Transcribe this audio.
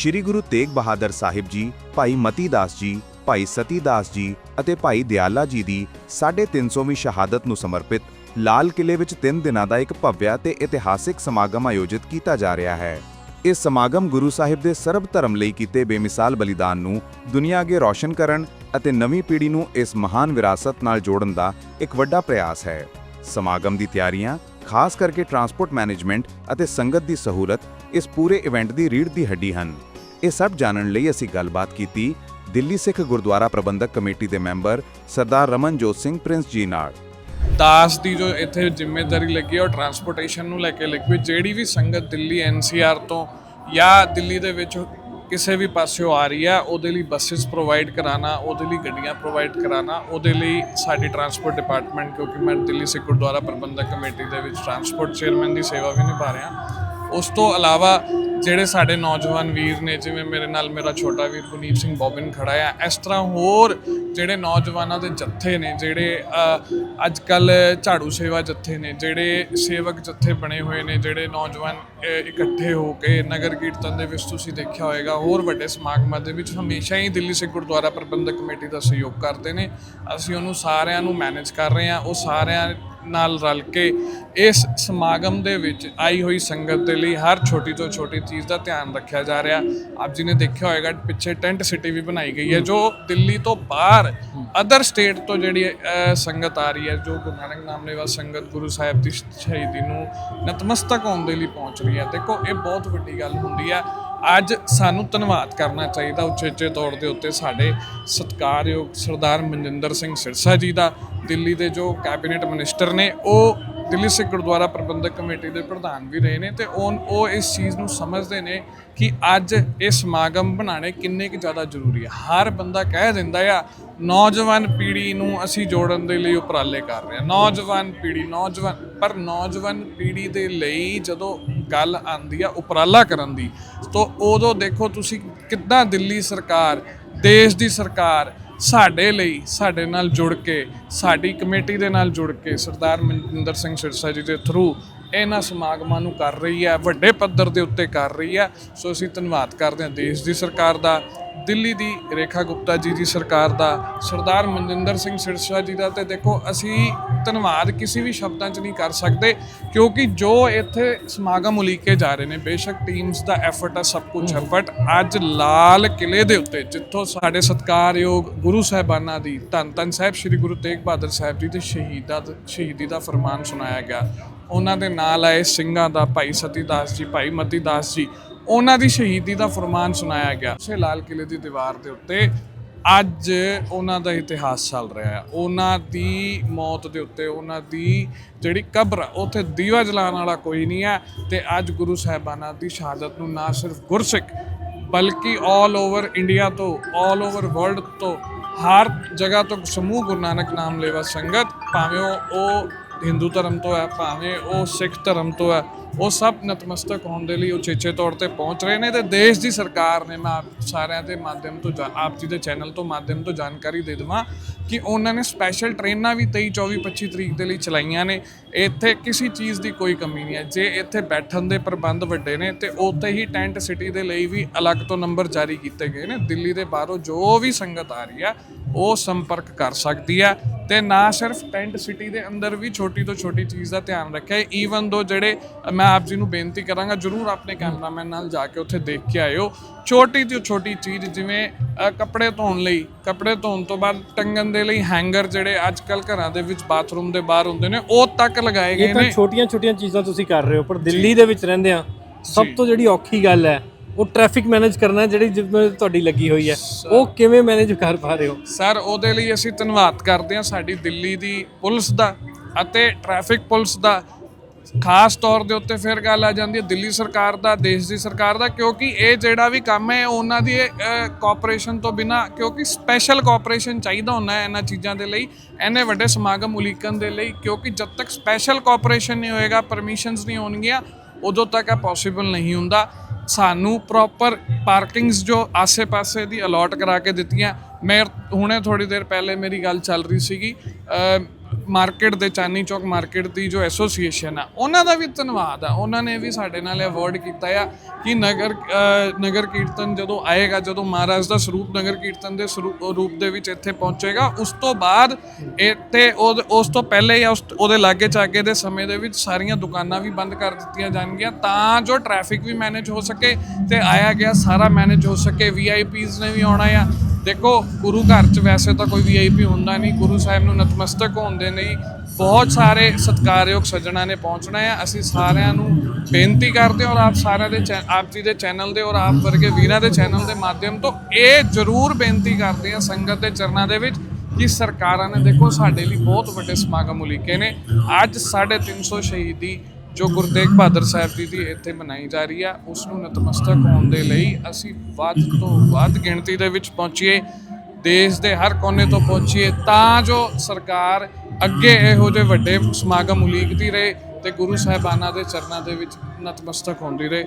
ਸ੍ਰੀ ਗੁਰੂ ਤੇਗ ਬਹਾਦਰ ਸਾਹਿਬ ਜੀ, ਭਾਈ ਮਤੀ ਦਾਸ ਜੀ, ਭਾਈ ਸਤੀ ਦਾਸ ਜੀ ਅਤੇ ਭਾਈ ਦਿਆਲਾ ਜੀ ਦੀ 350ਵੀਂ ਸ਼ਹਾਦਤ ਨੂੰ ਸਮਰਪਿਤ ਲਾਲ ਕਿਲੇ ਵਿੱਚ 3 ਦਿਨਾਂ ਦਾ ਇੱਕ ਭਵਯ ਤੇ ਇਤਿਹਾਸਿਕ ਸਮਾਗਮ ਆਯੋਜਿਤ ਕੀਤਾ ਜਾ ਰਿਹਾ ਹੈ। ਇਹ ਸਮਾਗਮ ਗੁਰੂ ਸਾਹਿਬ ਦੇ ਸਰਬ ਧਰਮ ਲਈ ਕੀਤੇ ਬੇਮਿਸਾਲ ਬਲੀਦਾਨ ਨੂੰ ਦੁਨੀਆ ਅੱਗੇ ਰੌਸ਼ਨ ਕਰਨ ਅਤੇ ਨਵੀਂ ਪੀੜ੍ਹੀ ਨੂੰ ਇਸ ਮਹਾਨ ਵਿਰਾਸਤ ਨਾਲ ਜੋੜਨ ਦਾ ਇੱਕ ਵੱਡਾ ਪ੍ਰਯਾਸ ਹੈ। ਸਮਾਗਮ ਦੀ ਤਿਆਰੀਆਂ, ਖਾਸ ਕਰਕੇ ਟਰਾਂਸਪੋਰਟ ਮੈਨੇਜਮੈਂਟ ਅਤੇ ਸੰਗਤ ਦੀ ਸਹੂਲਤ, ਇਸ ਪੂਰੇ ਇਵੈਂਟ ਦੀ ਰੀੜ ਦੀ ਹੱਡੀ ਹਨ। ਇਹ ਸਭ ਜਾਣਨ ਲਈ ਅਸੀਂ ਗੱਲਬਾਤ ਕੀਤੀ ਦਿੱਲੀ ਸਿੱਖ ਗੁਰਦੁਆਰਾ ਪ੍ਰਬੰਧਕ ਕਮੇਟੀ ਦੇ ਮੈਂਬਰ ਸਰਦਾਰ ਰਮਨਜੋਤ ਸਿੰਘ ਪ੍ਰਿੰਸ ਜੀ ਨਾਲ ਦਾਸ ਦੀ ਜੋ ਇੱਥੇ ਜ਼ਿੰਮੇਵਾਰੀ ਲੱਗੀ ਹੈ, ਉਹ ਟਰਾਂਸਪੋਰਟੇਸ਼ਨ ਨੂੰ ਲੈ ਕੇ ਲੱਗੀ ਹੋਈ। ਜਿਹੜੀ ਵੀ ਸੰਗਤ ਦਿੱਲੀ ਐਨਸੀਆਰ ਤੋਂ ਜਾਂ ਦਿੱਲੀ ਦੇ ਵਿੱਚ ਕਿਸੇ ਵੀ ਪਾਸਿਓਂ ਆ ਰਹੀ ਹੈ, ਉਹਦੇ ਲਈ ਬੱਸਸ ਪ੍ਰੋਵਾਈਡ ਕਰਾਣਾ ਉਹਦੇ ਲਈ ਗੱਡੀਆਂ ਪ੍ਰੋਵਾਈਡ ਕਰਾਣਾ ਉਹਦੇ ਲਈ ਸਾਡੀ ਟਰਾਂਸਪੋਰਟ ਡਿਪਾਰਟਮੈਂਟ ਕਿਉਂਕਿ ਮੈਂ ਦਿੱਲੀ ਸਿੱਖ ਗੁਰਦੁਆਰਾ ਪ੍ਰਬੰਧਕ ਕਮੇਟੀ ਦੇ ਵਿੱਚ ਟਰਾਂਸਪੋਰਟ ਚੇਅਰਮੈਨ ਦੀ ਸੇਵਾ ਵੀ ਨਿਭਾ ਰਿਹਾ ਉਸ ਤੋਂ ਇਲਾਵਾ ਜਿਹੜੇ ਸਾਡੇ ਨੌਜਵਾਨ ਵੀਰ ਨੇ, ਜਿਵੇਂ ਮੇਰੇ ਨਾਲ ਮੇਰਾ ਛੋਟਾ ਵੀਰ ਗੁਨੀਤ ਸਿੰਘ ਬੋਬਿਨ ਖੜਾ ਹੈ ਇਸ ਤਰ੍ਹਾਂ ਹੋਰ ਜਿਹੜੇ ਨੌਜਵਾਨਾਂ ਦੇ ਜੱਥੇ ਨੇ, ਜਿਹੜੇ ਅੱਜ ਕੱਲ ਝਾੜੂ ਸੇਵਾ ਜੱਥੇ ਨੇ, ਜਿਹੜੇ ਸੇਵਕ ਜੱਥੇ ਬਣੇ ਹੋਏ ਨੇ, ਜਿਹੜੇ ਨੌਜਵਾਨ ਇਕੱਠੇ ਹੋ ਕੇ ਨਗਰ ਕੀਰਤਨ ਦੇ ਵਿੱਚ ਤੁਸੀਂ ਦੇਖਿਆ ਹੋਵੇਗਾ ਹੋਰ ਵੱਡੇ ਸਮਾਗਮਾਂ ਦੇ ਵਿੱਚ ਹਮੇਸ਼ਾ ਹੀ ਦਿੱਲੀ ਸਿੱਖ ਗੁਰਦੁਆਰਾ ਪ੍ਰਬੰਧਕ ਕਮੇਟੀ ਦਾ ਸਹਿਯੋਗ ਕਰਦੇ ਨੇ। ਅਸੀਂ ਉਹਨੂੰ ਸਾਰਿਆਂ ਨੂੰ ਮੈਨੇਜ ਕਰ ਰਹੇ ਹਾਂ, ਉਹ ਸਾਰਿਆਂ ਨਾਲ ਰਲ ਕੇ ਇਸ ਸਮਾਗਮ ਦੇ ਵਿੱਚ ਆਈ ਹੋਈ ਸੰਗਤ ਦੇ ਲਈ ਹਰ ਛੋਟੀ ਤੋਂ ਛੋਟੀ ਚੀਜ਼ ਦਾ ਧਿਆਨ ਰੱਖਿਆ ਜਾ ਰਿਹਾ। ਆਪ ਜੀ ਨੇ ਦੇਖਿਆ ਹੋਵੇਗਾ ਪਿੱਛੇ ਟੈਂਟ ਸਿਟੀ ਵੀ ਬਣਾਈ ਗਈ ਹੈ, ਜੋ ਦਿੱਲੀ ਤੋਂ ਬਾਹਰ ਅਦਰ ਸਟੇਟ ਤੋਂ ਜਿਹੜੀ ਸੰਗਤ ਆ ਰਹੀ ਹੈ, ਜੋ ਗੁਰੂ ਨਾਨਕ ਨਾਮ ਲੈਵਾ ਸੰਗਤ ਗੁਰੂ ਸਾਹਿਬ ਦੀ ਸ਼ਹੀਦੀ ਨੂੰ ਨਤਮਸਤਕ ਹੋਣ ਦੇ ਲਈ ਪਹੁੰਚ ਰਹੀ ਹੈ ਦੇਖੋ, ਇਹ ਬਹੁਤ ਵੱਡੀ ਗੱਲ ਹੁੰਦੀ ਹੈ ਅੱਜ ਸਾਨੂੰ ਧੰਨਵਾਦ ਕਰਨਾ ਚਾਹੀਦਾ ਉਚੇਚੇ ਤੌਰ ਦੇ ਉੱਤੇ ਸਾਡੇ ਸਤਿਕਾਰਯੋਗ ਸਰਦਾਰ ਮਨਜਿੰਦਰ ਸਿੰਘ ਸਿਰਸਾ ਜੀ ਦਾ, ਦਿੱਲੀ ਦੇ ਜੋ ਕੈਬਨਿਟ ਮਿਨਿਸਟਰ ਨੇ, ਉਹ ਦਿੱਲੀ ਸਿੱਖ ਗੁਰਦੁਆਰਾ ਪ੍ਰਬੰਧਕ ਕਮੇਟੀ ਦੇ ਪ੍ਰਧਾਨ ਵੀ ਰਹੇ ਨੇ ਤੇ ਉਹ ਉਹ ਇਸ ਚੀਜ਼ ਨੂੰ ਸਮਝਦੇ ਨੇ ਕਿ ਅੱਜ ਇਹ ਸਮਾਗਮ ਬਣਾਉਣੇ ਕਿੰਨੇ ਕੁ ਜ਼ਿਆਦਾ ਜ਼ਰੂਰੀ ਹੈ ਹਰ ਬੰਦਾ ਕਹਿ ਦਿੰਦਾ ਆ ਨੌਜਵਾਨ ਪੀੜ੍ਹੀ ਨੂੰ ਅਸੀਂ ਜੋੜਨ ਦੇ ਲਈ ਉਪਰਾਲੇ ਕਰ ਰਹੇ ਹਾਂ। ਨੌਜਵਾਨ ਪੀੜ੍ਹੀ, ਨੌਜਵਾਨ, ਪਰ ਨੌਜਵਾਨ ਪੀੜ੍ਹੀ ਦੇ ਲਈ ਜਦੋਂ ਗੱਲ ਆਂਦੀ ਆ, ਉਪਰਾਲਾ ਕਰਨ ਦੀ, ਤਾਂ ਉਦੋਂ ਦੇਖੋ ਤੁਸੀਂ ਕਿੱਦਾਂ ਦਿੱਲੀ ਸਰਕਾਰ, ਦੇਸ਼ ਦੀ ਸਰਕਾਰ ਸਾਡੇ ਲਈ, ਸਾਡੇ ਨਾਲ ਜੁੜ ਕੇ, ਸਾਡੀ ਕਮੇਟੀ ਦੇ ਨਾਲ ਜੁੜ ਕੇ, ਸਰਦਾਰ ਮਨਜਿੰਦਰ ਸਿੰਘ ਸਿਰਸਾ ਜੀ ਦੇ ਥਰੂ ਇਹਨਾਂ ਸਮਾਗਮਾਂ ਨੂੰ ਕਰ ਰਹੀ ਹੈ, ਵੱਡੇ ਪੱਧਰ ਦੇ ਉੱਤੇ ਕਰ ਰਹੀ ਹੈ। ਸੋ ਅਸੀਂ ਧੰਨਵਾਦ ਕਰਦੇ ਹਾਂ ਦੇਸ਼ ਦੀ ਸਰਕਾਰ ਦਾ, ਦਿੱਲੀ ਦੀ ਰੇਖਾ ਗੁਪਤਾ ਜੀ ਦੀ ਸਰਕਾਰ ਦਾ, ਸਰਦਾਰ ਮਨਜਿੰਦਰ ਸਿੰਘ ਸਿਰਸਾ ਜੀ ਦਾ। ਤੇ ਦੇਖੋ, ਅਸੀਂ ਧੰਨਵਾਦ ਕਿਸੇ ਵੀ ਸ਼ਬਦਾਂ 'ਚ ਨਹੀਂ ਕਰ ਸਕਦੇ, ਕਿਉਂਕਿ ਜੋ ਇੱਥੇ ਸਮਾਗਮ ਉਲੀਕੇ ਜਾ ਰਹੇ ਨੇ, ਬੇਸ਼ੱਕ ਟੀਮਸ ਦਾ ਐਫਰਟ ਆ, ਸਭ ਕੁਝ ਹੈ ਬਟ ਅੱਜ ਲਾਲ ਕਿਲੇ ਦੇ ਉੱਤੇ, ਜਿੱਥੋਂ ਸਾਡੇ ਸਤਕਾਰਯੋਗ ਗੁਰੂ ਸਾਹਿਬਾਨਾਂ ਦੀ ਧੰਨ ਧੰਨ ਸਾਹਿਬ, ਸ੍ਰੀ ਗੁਰੂ ਤੇਗ ਬਹਾਦਰ ਸਾਹਿਬ ਜੀ ਦੇ ਸ਼ਹੀਦਾਂ, ਸ਼ਹੀਦੀ ਦਾ ਫਰਮਾਨ ਸੁਣਾਇਆ ਗਿਆ। ਉਹਨਾਂ ਦੇ ਨਾਲ ਆਏ ਸਿੰਘਾਂ ਦਾ ਭਾਈ ਸਤੀ ਦਾਸ ਜੀ ਭਾਈ ਮਤੀ ਦਾਸ ਜੀ ਉਹਨਾਂ ਦੀ ਸ਼ਹੀਦੀ ਦਾ ਫਰਮਾਨ ਸੁਣਾਇਆ ਗਿਆ। ਉਸੇ ਲਾਲ ਕਿਲੇ ਦੀ ਦੀਵਾਰ ਦੇ ਉੱਤੇ ਅੱਜ ਉਹਨਾਂ ਦਾ ਇਤਿਹਾਸ ਚੱਲ ਰਿਹਾ ਹੈ। ਉਹਨਾਂ ਦੀ ਮੌਤ ਦੇ ਉੱਤੇ ਉਹਨਾਂ ਦੀ ਜਿਹੜੀ ਕਬਰ ਆ, ਉੱਥੇ ਦੀਵਾ ਜਲਾਉਣ ਵਾਲਾ ਕੋਈ ਨਹੀਂ ਹੈ ਤੇ ਅੱਜ ਗੁਰੂ ਸਾਹਿਬਾਨਾਂ ਦੀ ਸ਼ਹਾਦਤ ਨੂੰ ਨਾ ਸਿਰਫ ਗੁਰਸਿੱਖ ਬਲਕਿ 올 ਓਵਰ ਇੰਡੀਆ ਤੋਂ 올 ਓਵਰ ਵਰਲਡ ਤੋਂ ਹਰ ਜਗ੍ਹਾ ਤੋਂ ਸਮੂਹ ਗੁਰੂ ਨਾਨਕ ਨਾਮ ਲੇਵਾ ਸੰਗਤ ਭਾਵੇਂ ਉਹ ਹਿੰਦੂ ਧਰਮ ਤੋਂ ਹੈ, ਭਾਵੇਂ ਉਹ ਸਿੱਖ ਧਰਮ ਤੋਂ ਹੈ, ਉਹ ਸਭ ਨਤਮਸਤਕ ਹੋਣ ਦੇ ਲਈ ਉਚੇਚੇ ਤੌਰ ਤੇ ਪਹੁੰਚ ਰਹੇ ਨੇ ਤੇ ਦੇਸ਼ ਦੀ ਸਰਕਾਰ ਨੇ ਮੈਂ ਆਪ ਸਾਰਿਆਂ ਦੇ ਮਾਧਿਅਮ ਤੋਂ ਜਾਣ- ਆਪ ਜੀ ਦੇ ਚੈਨਲ ਤੋਂ ਮਾਧਿਅਮ ਤੋਂ ਜਾਣਕਾਰੀ ਦੇ ਦੇਵਾਂ ਕਿ ਉਹਨਾਂ ਨੇ ਸਪੈਸ਼ਲ ਟ੍ਰੇਨਾਂ ਵੀ 23 24 25 ਤਰੀਕ ਦੇ ਲਈ ਚਲਾਈਆਂ ਨੇ। ਇੱਥੇ ਕਿਸੇ ਚੀਜ਼ ਦੀ ਕੋਈ ਕਮੀ ਨਹੀਂ ਹੈ। ਜੇ ਇੱਥੇ ਬੈਠਣ ਦੇ ਪ੍ਰਬੰਧ ਵੱਡੇ ਨੇ ਤੇ ਉੱਥੇ ਹੀ ਟੈਂਟ ਸਿਟੀ ਦੇ ਲਈ ਵੀ ਅਲੱਗ ਤੋਂ ਨੰਬਰ ਜਾਰੀ ਕੀਤੇ ਗਏ ਨੇ। ਦਿੱਲੀ ਦੇ ਬਾਹਰੋਂ ਜੋ ਵੀ ਸੰਗਤ ਆ ਰਹੀ ਹੈ ਉਹ ਸੰਪਰਕ ਕਰ ਸਕਦੀ ਹੈ ਤੇ ਨਾ ਸਿਰਫ ਟੈਂਟ ਸਿਟੀ ਦੇ ਅੰਦਰ ਵੀ ਛੋਟੀ ਤੋਂ ਛੋਟੀ ਚੀਜ਼ ਦਾ ਧਿਆਨ ਰੱਖਿਆ। ਈਵਨ ਦੋ ਜਿਹੜੇ ਮੈਂ ਆਪ ਜੀ ਨੂੰ ਬੇਨਤੀ ਕਰਾਂਗਾ ਜਰੂਰ ਆਪਣੇ ਕੈਮਰਾਮੈਨ ਨਾਲ ਜਾ ਕੇ ਉੱਥੇ ਦੇਖ ਕੇ ਆਇਓ। ਛੋਟੀ ਤੋਂ ਛੋਟੀ ਚੀਜ਼ ਜਿਵੇਂ ਕੱਪੜੇ ਧੋਣ ਲਈ ਕੱਪੜੇ ਧੋਣ ਤੋਂ ਬਾਅਦ ਟੰਗਣ ਦੇ ਲਈ ਹੈਂਗਰ ਜਿਹੜੇ ਅੱਜ ਕੱਲ ਘਰਾਂ ਦੇ ਵਿੱਚ ਬਾਥਰੂਮ ਦੇ ਬਾਹਰ ਹੁੰਦੇ ਨੇ ਉਹ ਤੱਕ ਲਗਾਏ ਗਏ ਇਹ ਤਾਂ ਨੇ। ਛੋਟੀਆਂ ਛੋਟੀਆਂ ਚੀਜ਼ਾਂ ਤੁਸੀਂ ਕਰ ਰਹੇ ਹੋ ਪਰ ਦਿੱਲੀ ਦੇ ਵਿੱਚ ਰਹਿੰਦੇ ਆ ਸਭ ਤੋਂ ਜਿਹੜੀ ਔਖੀ ਗੱਲ ਹੈ ਉਹ ਟ੍ਰੈਫਿਕ ਮੈਨੇਜ ਕਰਨਾ ਜਿਹੜੀ ਜਿਵੇਂ ਤੁਹਾਡੀ ਲੱਗੀ ਹੋਈ ਹੈ। ਉਹ ਕਿਵੇਂ ਮੈਨੇਜ ਕਰ ਪਾ ਰਹੇ ਹੋ? ਸਰ ਉਹਦੇ ਲਈ ਅਸੀਂ ਧੰਨਵਾਦ ਕਰਦੇ ਹਾਂ ਸਾਡੀ ਦਿੱਲੀ ਦੀ ਪੁਲਿਸ ਦਾ ਅਤੇ ਟ੍ਰੈਫਿਕ ਪੁਲਿਸ ਦਾ। ਖਾਸ ਤੌਰ ਦੇ ਉੱਤੇ ਫਿਰ ਗੱਲ ਆ ਜਾਂਦੀ ਹੈ ਦਿੱਲੀ ਸਰਕਾਰ ਦਾ ਦੇਸ਼ ਦੀ ਸਰਕਾਰ ਦਾ ਕਿਉਂਕਿ ਇਹ ਜਿਹੜਾ ਵੀ ਕੰਮ ਹੈ ਉਹਨਾਂ ਦੀ ਕੋਆਪਰੇਸ਼ਨ ਤੋਂ ਬਿਨਾ ਕਿਉਂਕਿ ਸਪੈਸ਼ਲ ਕੋਆਪਰੇਸ਼ਨ ਚਾਹੀਦਾ ਹੁੰਦਾ ਹੈ ਇਹਨਾਂ ਚੀਜ਼ਾਂ ਦੇ ਲਈ ਐਨੇ ਵੱਡੇ ਸਮਾਗਮ ਉਲੀਕਣ ਦੇ ਲਈ ਕਿਉਂਕਿ ਜਦ ਤੱਕ ਸਪੈਸ਼ਲ ਕੋਆਪਰੇਸ਼ਨ ਨਹੀਂ ਹੋਏਗਾ ਪਰਮਿਸ਼ਨਸ ਨਹੀਂ ਹੋਣਗੀਆਂ ਉਦੋਂ ਤੱਕ ਇਹ ਪੋਸੀਬਲ ਨਹੀਂ ਹੁੰਦਾ। ਸਾਨੂੰ ਪ੍ਰੋਪਰ ਪਾਰਕਿੰਗਸ ਜੋ ਆਸੇ-ਪਾਸੇ ਦੀ ਅਲੋਟ ਕਰਾ ਕੇ ਦਿੱਤੀਆਂ ਮੈਂ ਹੁਣੇ ਥੋੜੀ ਦੇਰ ਪਹਿਲੇ ਮੇਰੀ ਗੱਲ ਚੱਲ ਰਹੀ ਸੀਗੀ ਮਾਰਕੀਟ ਦੇ ਚਾਨੀ ਚੌਕ ਮਾਰਕੀਟ ਦੀ ਜੋ ਐਸੋਸੀਏਸ਼ਨ ਆ, ਉਹਨਾਂ ਦਾ ਵੀ ਧੰਨਵਾਦ ਆ। ਉਹਨਾਂ ਨੇ ਵੀ ਸਾਡੇ ਨਾਲ ਅਵਾਰਡ ਕੀਤਾ ਆ ਕਿ ਨਗਰ ਨਗਰ ਕੀਰਤਨ ਜਦੋਂ ਆਏਗਾ, ਜਦੋਂ ਮਹਾਰਾਜ ਦਾ ਸਰੂਪ ਨਗਰ ਕੀਰਤਨ ਦੇ ਸਰੂਪ, ਰੂਪ ਦੇ ਵਿੱਚ ਇੱਥੇ ਪਹੁੰਚੇਗਾ, ਉਸ ਤੋਂ ਬਾਅਦ ਇੱਥੇ ਉਹ- ਉਸ ਤੋਂ ਪਹਿਲੇ ਜਾਂ ਉਸ, ਉਹਦੇ ਲਾਗੇ ਚਾਗੇ ਦੇ ਸਮੇਂ ਦੇ ਵਿੱਚ ਸਾਰੀਆਂ ਦੁਕਾਨਾਂ ਵੀ ਬੰਦ ਕਰ ਦਿੱਤੀਆਂ ਜਾਣਗੀਆਂ, ਤਾਂ ਜੋ ਟ੍ਰੈਫਿਕ ਵੀ ਮੈਨੇਜ ਹੋ ਸਕੇ ਤੇ ਆਇਆ ਗਿਆ, ਸਾਰਾ ਮੈਨੇਜ ਹੋ ਸਕੇ ਵੀਆਈਪੀਜ਼ ਨੇ ਵੀ ਆਉਣਾ ਆ ਦੇਖੋ, ਗੁਰੂ ਘਰ 'ਚ ਵੈਸੇ ਤਾਂ ਕੋਈ ਵੀਆਈਪੀ ਹੁੰਦਾ ਨਹੀਂ, ਗੁਰੂ ਸਾਹਿਬ ਨੂੰ ਨਤਮਸਤਕ ਹੋਣ ਦੇ ਲਈ ਬਹੁਤ ਸਾਰੇ ਸਤਿਕਾਰਯੋਗ ਸੱਜਣਾ ਨੇ ਪਹੁੰਚਣਾ ਆ ਅਸੀਂ ਸਾਰਿਆਂ ਨੂੰ ਬੇਨਤੀ ਕਰਦੇ ਹਾਂ ਔਰ ਆਪ ਸਾਰਿਆਂ ਦੇ ਚੈ- ਆਪ ਜੀ ਦੇ ਚੈਨਲ ਦੇ ਔਰ ਆਪ ਵਰਗੇ ਵੀਰਾਂ ਦੇ ਚੈਨਲ ਦੇ ਮਾਧਿਅਮ ਤੋਂ ਇਹ ਜ਼ਰੂਰ ਬੇਨਤੀ ਕਰਦੇ ਹਾਂ ਸੰਗਤ ਦੇ ਚਰਨਾਂ ਦੇ ਵਿੱਚ ਕਿ ਸਰਕਾਰਾਂ ਨੇ ਦੇਖੋ ਸਾਡੇ ਲਈ ਬਹੁਤ ਵੱਡੇ ਸਮਾਗਮ ਉਲੀਕੇ ਨੇ। ਅੱਜ 350 ਸ਼ਹੀਦੀ ਜੋ ਗੁਰੂ ਤੇਗ ਬਹਾਦਰ ਸਾਹਿਬ ਜੀ ਦੀ ਇੱਥੇ ਮਨਾਈ ਜਾ ਰਹੀ ਆ, ਉਸ ਨੂੰ ਨਤਮਸਤਕ ਹੋਣ ਦੇ ਲਈ ਅਸੀਂ ਵੱਧ ਤੋਂ ਵੱਧ ਗਿਣਤੀ ਦੇ ਵਿੱਚ ਪਹੁੰਚੀਏ, ਦੇਸ਼ ਦੇ ਹਰ ਕੋਨੇ ਤੋਂ ਪਹੁੰਚੀਏ, ਤਾਂ ਜੋ ਸਰਕਾਰ ਅੱਗੇ ਇਹੋ ਜਿਹੇ ਵੱਡੇ ਸਮਾਗਮ ਉਲੀਕਦੀ ਰਹੇ ਤੇ ਗੁਰੂ ਸਾਹਿਬਾਨਾਂ ਦੇ ਚਰਨਾਂ ਦੇ ਵਿੱਚ ਨਤਮਸਤਕ ਹੁੰਦੀ ਰਹੇ।